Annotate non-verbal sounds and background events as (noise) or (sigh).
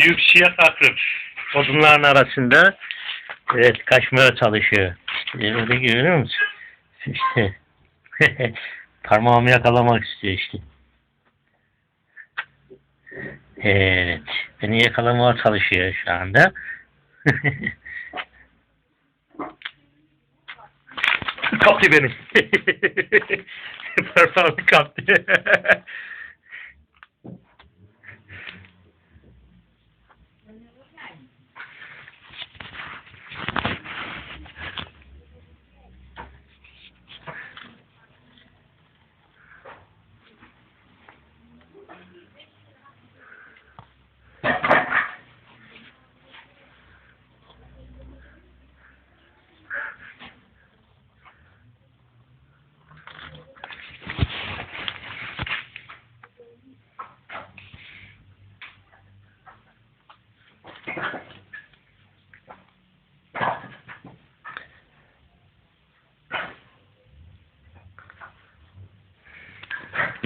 Büyük siyah akrep. Odunların arasında evet kaçmaya çalışıyor. Öyle görüyor musun? İşte (laughs) parmağımı yakalamak istiyor işte. Evet. Beni yakalamaya çalışıyor şu anda. kaptı beni. (laughs) Parmağımı kaptı. time.